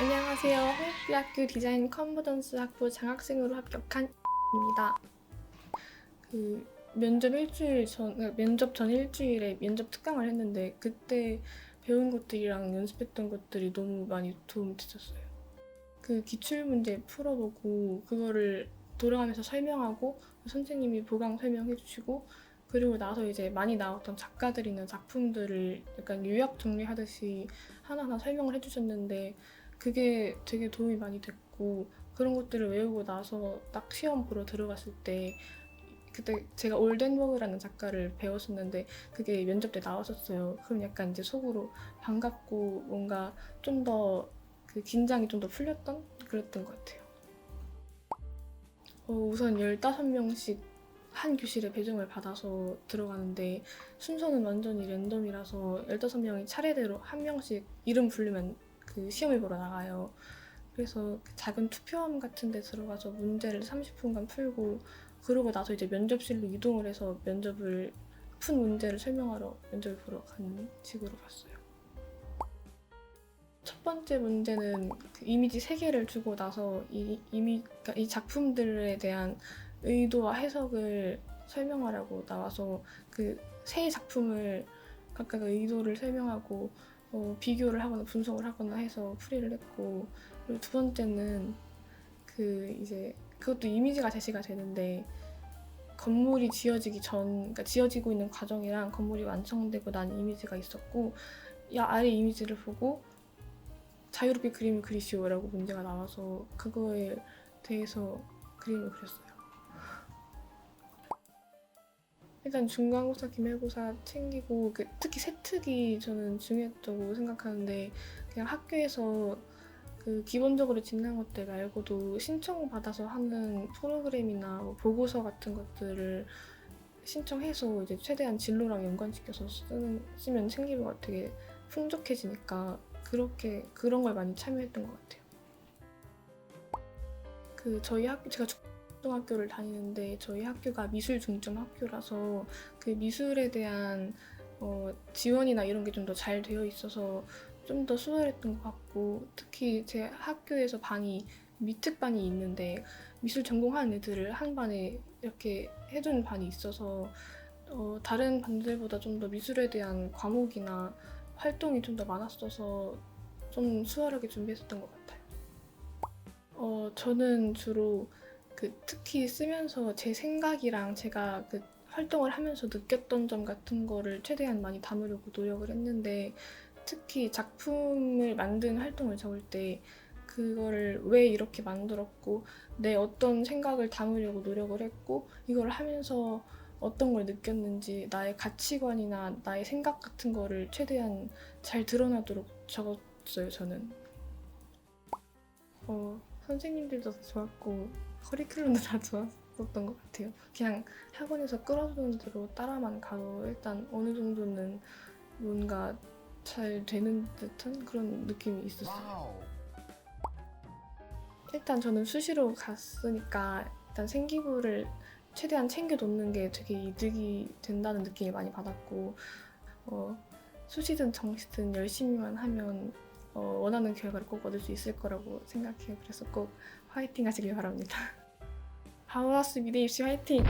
안녕하세요. 홍익대학교 디자인 컨버전스 학부 장학생으로 합격한 입니다. 그 면접 일주일 전 그러니까 면접 전 일주일에 면접 특강을 했는데 그때 배운 것들이랑 연습했던 것들이 너무 많이 도움이 됐었어요. 그 기출 문제 풀어보고 그거를 돌아가면서 설명하고 선생님이 보강 설명해 주시고 그리고 나서 이제 많이 나왔던 작가들이나 작품들을 약간 요약 정리하듯이 하나하나 설명을 해주셨는데 그게 되게 도움이 많이 됐고 그런 것들을 외우고 나서 딱 시험 보러 들어갔을 때 그때 제가 올덴버그라는 작가를 배웠었는데 그게 면접 때 나왔었어요. 그럼 약간 이제 속으로 반갑고 뭔가 좀 더 그 긴장이 좀 더 풀렸던 그랬던 것 같아요. 어, 우선 15명씩 한 교실에 배정을 받아서 들어가는데 순서는 완전히 랜덤이라서 15명이 차례대로 한 명씩 이름 부르면 그 시험을 보러 나가요. 그래서 그 작은 투표함 같은 데 들어가서 문제를 30분간 풀고 그러고 나서 이제 면접실로 이동을 해서 면접을 푼 문제를 설명하러 면접을 보러 간 식으로 봤어요. 첫 번째 문제는 그 이미지 세 개를 주고 나서 이 이미 그러니까 이 작품들에 대한 의도와 해석을 설명하라고 나와서 그 세 작품을 각각의 의도를 설명하고 어, 비교를 하거나 분석을 하거나 해서 풀이를 했고 그리고 두 번째는 그 이제 그것도 이미지가 제시가 되는데 건물이 지어지기 전 그러니까 지어지고 있는 과정이랑 건물이 완성되고 난 이미지가 있었고 야 아래 이미지를 보고 자유롭게 그림을 그리시오라고 문제가 나와서 그거에 대해서 그림을 그렸어요. 일단 중간고사, 기말고사 챙기고 그 특히 세특이 저는 중요했다고 생각하는데 그냥 학교에서 그 기본적으로 진행 것들 말고도 신청 받아서 하는 프로그램이나 뭐 보고서 같은 것들을 신청해서 이제 최대한 진로랑 연관시켜서 쓰는 쓰면 생기부가 되게 풍족해지니까 그렇게 그런 걸 많이 참여했던 것 같아요. 그 저희 학교 제가 중학교를 다니는데 저희 학교가 미술 중점 학교라서 그 미술에 대한 어, 지원이나 이런 게 좀 더 잘 되어 있어서 좀 더 수월했던 것 같고 특히 제 학교에서 반이 미특반이 있는데 미술 전공하는 애들을 한 반에 이렇게 해주는 반이 있어서 어, 다른 반들보다 좀 더 미술에 대한 과목이나 활동이 좀 더 많았어서 좀 수월하게 준비했었던 것 같아요. 어, 저는 주로 그 특히 쓰면서 제 생각이랑 제가 그 활동을 하면서 느꼈던 점 같은 거를 최대한 많이 담으려고 노력을 했는데 특히 작품을 만든 활동을 적을 때 그거를 왜 이렇게 만들었고 내 어떤 생각을 담으려고 노력을 했고 이걸 하면서 어떤 걸 느꼈는지 나의 가치관이나 나의 생각 같은 거를 최대한 잘 드러나도록 적었어요 저는. 어, 선생님들도 다 좋았고 커리큘럼도 다 좋았었던 것 같아요. 그냥 학원에서 끌어주는 대로 따라만 가도 일단 어느 정도는 뭔가 잘 되는 듯한 그런 느낌이 있었어요. 일단 저는 수시로 갔으니까 일단 생기부를 최대한 챙겨 놓는 게 되게 이득이 된다는 느낌을 많이 받았고 어, 수시든 정시든 열심히만 하면 어, 원하는 결과를 꼭 얻을 수 있을 거라고 생각해요. 그래서 꼭 화이팅 하시길 바랍니다. 하우하우스 미래 입시 화이팅!